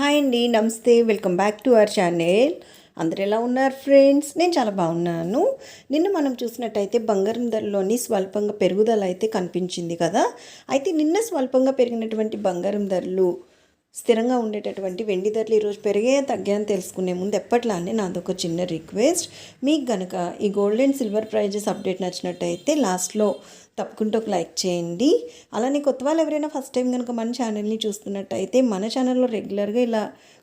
Hi అండి నమస్తే welcome back to our channel. అందరు ఎలా ఉన్నారు ఫ్రెండ్స్? నేను చాలా బాగున్నాను. నిన్న మనం చూసినట్టయితే బంగారం ధరలోని స్వల్పంగా పెరుగుదల అయితే కనిపించింది కదా. అయితే నిన్న స్వల్పంగా పెరిగినటువంటి బంగారం ధరలు స్థిరంగా ఉండేటటువంటి వెండి ధరలు ఈరోజు పెరిగే తగ్గాయని తెలుసుకునే ముందు ఎప్పట్లానే నాదొక చిన్న రిక్వెస్ట్. మీకు కనుక ఈ gold and silver prizes update నచ్చినట్టయితే లాస్ట్లో తప్పకుండా ఒక లైక్ చేయండి. అలానే కొత్త వాళ్ళు ఎవరైనా ఫస్ట్ టైం కనుక మన ఛానల్ని చూస్తున్నట్టయితే మన ఛానల్లో రెగ్యులర్గా ఇలా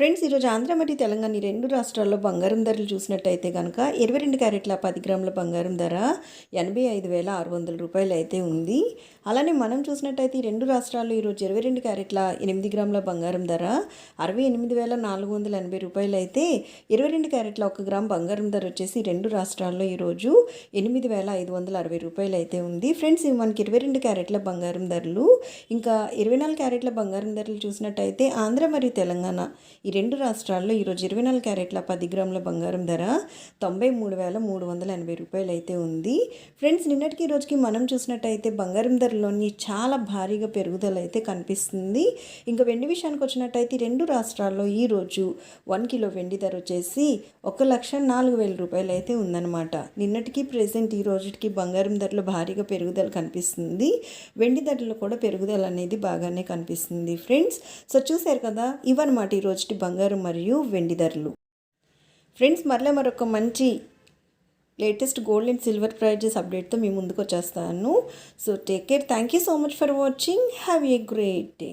ఫ్రెండ్స్ ఈరోజు ఆంధ్ర మరియు తెలంగాణ ఈ రెండు రాష్ట్రాల్లో బంగారం ధరలు చూసినట్టయితే కనుక ఇరవై రెండు క్యారెట్ల పది గ్రాముల బంగారం ధర ఎనభై ఐదు వేల ఆరు వందల రూపాయలు అయితే ఉంది. అలానే మనం చూసినట్టయితే ఈ రెండు రాష్ట్రాల్లో ఈరోజు ఇరవై రెండు క్యారెట్ల ఎనిమిది గ్రాముల బంగారం ధర అరవై ఎనిమిది వేల నాలుగు వందల ఎనభై రూపాయలు అయితే ఇరవై రెండు క్యారెట్ల ఒక గ్రామ్ బంగారం ధర వచ్చేసి రెండు రాష్ట్రాల్లో ఈరోజు ఎనిమిది వేల ఐదు వందల అరవై రూపాయలు అయితే ఉంది. ఫ్రెండ్స్ మనకి ఇరవై రెండు క్యారెట్ల బంగారం ధరలు ఇంకా ఇరవై నాలుగు క్యారెట్ల బంగారం ధరలు చూసినట్టయితే ఆంధ్ర మరియు తెలంగాణ ఈ రెండు రాష్ట్రాల్లో ఈరోజు ఇరవై నాలుగు క్యారెట్ల పది గ్రాముల బంగారం ధర తొంభై మూడు వేల మూడు వందల ఎనభై రూపాయలు అయితే ఉంది. ఫ్రెండ్స్ నిన్నటికి రోజుకి మనం చూసినట్టయితే బంగారం ధరలోని చాలా భారీగా పెరుగుదల అయితే కనిపిస్తుంది. ఇంకా వెండి విషయానికి వచ్చినట్టయితే రెండు రాష్ట్రాల్లో ఈరోజు వన్ కిలో వెండి ధర వచ్చేసి ఒక లక్ష నాలుగు వేల రూపాయలు అయితే ఉందన్నమాట. నిన్నటికి ప్రజెంట్ ఈ రోజుకి బంగారం ధరలో భారీగా పెరుగుదల కనిపిస్తుంది. వెండి ధరలు కూడా పెరుగుదల అనేది బాగానే కనిపిస్తుంది. ఫ్రెండ్స్ సో చూశారు కదా ఇవన్నమాట ఈ రోజుటి బంగారు మరియు వెండి ధరలు. ఫ్రెండ్స్ మరలా మరొక మంచి latest gold and silver prizes అప్డేట్తో మీ ముందుకు వచ్చేస్తాను. So take care thank you so much for watching have a great day